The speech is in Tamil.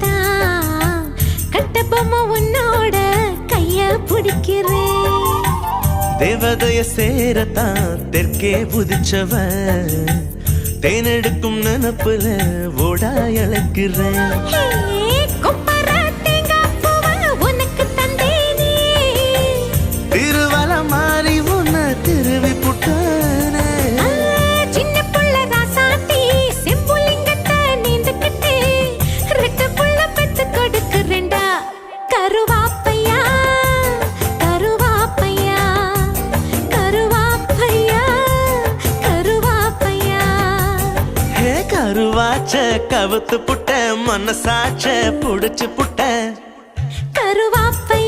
நினைச்சுதான் கட்டபொம்மை உன்னோட கைய பிடிக்கிறேன். தேவதைய சேரத்தான் தெற்கே புதிச்சவன் தேனெடுக்கும் நினப்புல ஓடா இழக்கிறேன். கருவாச்ச கவுத்து புட்ட மனசாச்ச புடிச்சு புட்ட. கருவாப்பையா